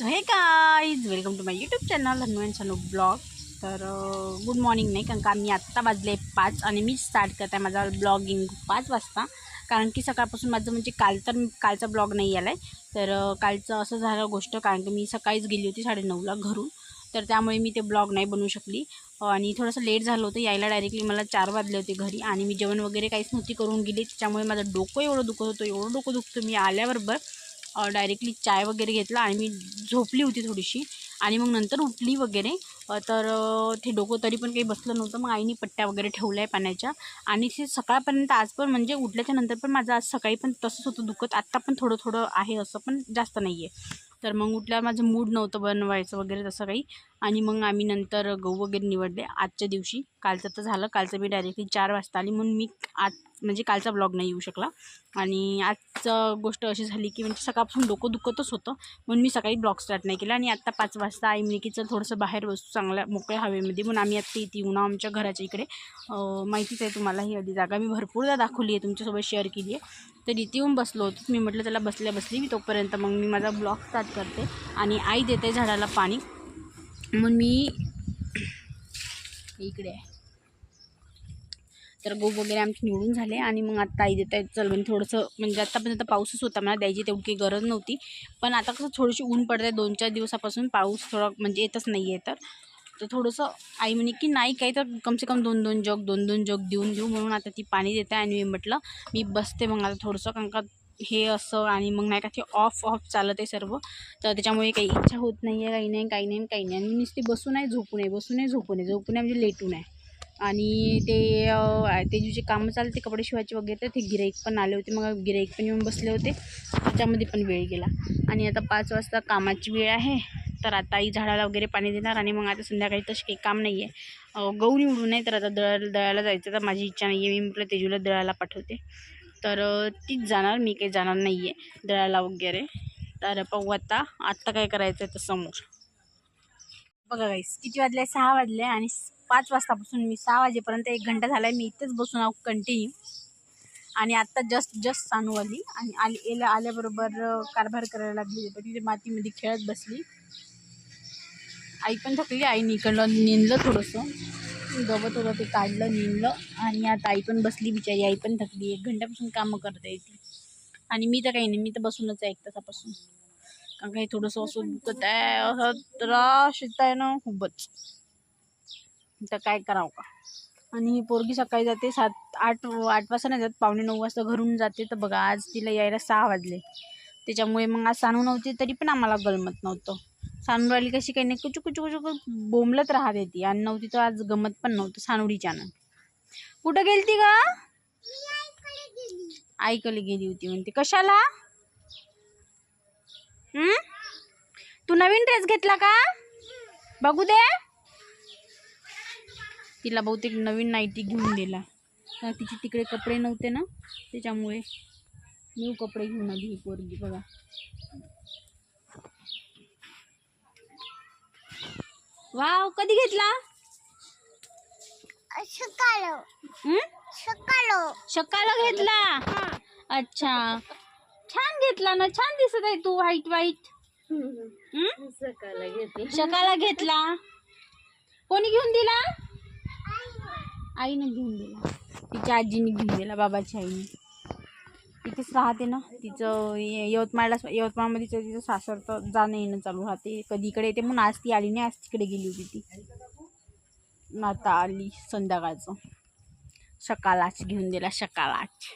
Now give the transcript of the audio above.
So hey guys welcome to my YouTube channel Hanuman Sanu blog तर uh, good morning नाही कारण का मी आत्ता वाजले पाच आणि मी स्टार्ट करत आहे माझा ब्लॉगिंग पाच वाजता. कारण की सकाळपासून माझं म्हणजे काल तर कालचा ब्लॉग नाही आला आहे तर uh, कालचं असं झालं गोष्ट कारण की मी सकाळीच गेली होती साडेनऊला घरून. तर त्यामुळे मी ते ब्लॉग नाही बनवू शकली. आणि थोडंसं लेट झालं होतं यायला डायरेक्टली मला चार वाजले होते घरी. आणि मी जेवण वगैरे काहीच नव्हती करून गेली. त्याच्यामुळे माझं डोकं एवढं दुखत होतं एवढं डोकं दुखतं मी आल्याबरोबर. डायरेक्टली चाय वगैरे घेतला आणि मी झोपली होती थोडीशी. आणि मग नंतर उठली वगैरे. तर ते डोकं तरी पण काही बसलं नव्हतं. मग आईने पट्ट्या वगैरे ठेवल्या आहे पाण्याच्या. आणि ते सकाळपर्यंत आज पण म्हणजे उठल्याच्या नंतर पण माझं आज सकाळी पण तसंच होतं दुखत. आत्ता पण थोडं थोडं आहे असं पण जास्त नाही आहे तर मग उठल्यावर माझं मूड नव्हतं बनवायचं वगैरे तसं काही. आणि मग आम्ही नंतर गहू वगैरे निवडले. आजच्या दिवशी. कालचं तर झालं. कालचं मी डायरेक्टली चार वाजता आली. म्हणून मी आज म्हणजे कालचा ब्लॉग नाही येऊ शकला. आणि आजचं गोष्ट अशी झाली की म्हणजे सकाळपासून डोकं दुखतच होतं. म्हणून मी सकाळी ब्लॉग स्टार्ट नाही केला आणि आत्ता पाच वाजता आई म्हणे की चल थोडंसं बाहेर बसू चांगल्या मोकळ्या हवेमध्ये. म्हणून आम्ही आत्ता इथे येऊन आमच्या घराच्या इकडे माहितीच आहे तुम्हाला ही आधी जागा. मी भरपूरदा दाखवली आहे तुमच्यासोबत शेअर केली आहे. तर इथे येऊन बसलो होतो. मी म्हटलं त्याला बसल्या बसली मी तोपर्यंत. मग मी माझा ब्लॉग स्टार्ट करते आणि आई देते झाडाला पाणी. मग मी इकडे आहे. तर गहू वगैरे आमचे निवडून झाले आणि मग आता आई देत आहेत चल म्हणजे थोडंसं म्हणजे आत्तापर्यंत पाऊसच होता मला द्यायची तेवढी गरज नव्हती. पण आता कसं थोडीशी ऊन पडत आहे दोन चार दिवसापासून पाऊस थोडा म्हणजे येतच नाही आहे तर. तर थोडंसं आई म्हणे की नाही काही तर कमसे कम दोन दोन जग दोन दोन जग देऊन देऊ म्हणून आता ती पाणी देते आणि मी म्हटलं मी बसते मग आता थोडंसं कारण का हे असं आणि मग नाही का ते ऑफ ऑफ चालत आहे सर्व. तर त्याच्यामुळे काही इच्छा होत नाही आहे काही नाही काही नाही काही नाही. आणि मी नुसती बसून आहे झोपून आहे बसून आहे झोपून आहे झोपून आहे म्हणजे लेटून आहे. आणि ते अं, ते जे कामं चालते ते कपडे शिवायचे वगैरे ते गिराईक पण आले होते. मग गिराईक पण येऊन बसले होते. त्याच्यामध्ये पण वेळ गेला. आणि आता पाच वाजता कामाची वेळ आहे. तर आता आई झाडाला वगैरे पाणी देणार आणि मग आता संध्याकाळी तशी काही काम नाही आहे गहू निवडून नाही तर आता दळायला दळायला जायचं. तर माझी इच्छा नाही आहे मी म्हटलं तेजूला दळायला पाठवते. तर तीच जाणार. मी काही जाणार नाही आहे दळायला वगैरे. तर पाहू आता. आत्ता काय करायचं आहे तर समोर. बघा गाईस किती वाजले? सहा वाजले आणि पाच वाजतापासून मी सहा वाजेपर्यंत एक घंटा झाला आहे मी इथेच बसून आहो कंटिन्यू आणि आत्ता जस्ट जस्ट सानू आली. आणि आली एला आल्याबरोबर कारभार करायला लागली. पण तिथे मातीमध्ये खेळत बसली. आई पण थकली. आईने इकडलं निंदलं थोडंसं. गवत होतं ते काढलं निंदलं. आणि आता आई पण बसली बिचारी. आई पण थकली. एक घंट्यापासून कामं करता ती. आणि मी तर काही नाही. मी तर बसूनच आहे एक तासापासून. कारण काही थोडंसं असं दुखत आहे असं त्रास येत आहे ना खूपच. तर काय करावं? का आणि ही पोरगी सकाळी जाते सात आठ आठ वाजता नाही जात पावणे नऊ वाजता घरून जाते. तर बघा आज तिला यायला सहा वाजले. त्याच्यामुळे मग आज सानू नव्हती तरी पण आम्हाला गलमत नव्हतं. सानू राहिली कशी काही नाही कुचू कुचू कुचू बोंबलत राहते ती. आणि नव्हती तर आज गमत पण नव्हतं सानुडीच्यानं. कुठं गेलती का आईकडे गेली होती म्हणते. कशाला? तू नवीन ड्रेस घेतला का? बघू दे. तिला बहुतेक नवीन नाईटी घेऊन दिला. तर तिचे तिकडे कपडे नव्हते ना त्याच्यामुळे न्यू कपडे घेऊन आली ही पोरगी बघा. वाव कधी घेतला? सकाळ? सकाळ. घेतला? अच्छा. छान घेतला ना छान दिसत आहे तू व्हाईट व्हाईट सकाळला घेतला. कोणी घेऊन दिला? आईने घेऊन दिला. तिच्या आजीने घेऊन दिला बाबाच्या आईने. तिथेच राहते ना. तिचं यवतमाळला यवतमाळमध्ये तिचं तिचं सासर तर जाणं येणं चालू राहते. कधी इकडे येते म्हणून आज ती आली नाही. आज तिकडे गेली होती ती. आता आली संध्याकाळचं. सकाळाच घेऊन दिला सकाळाच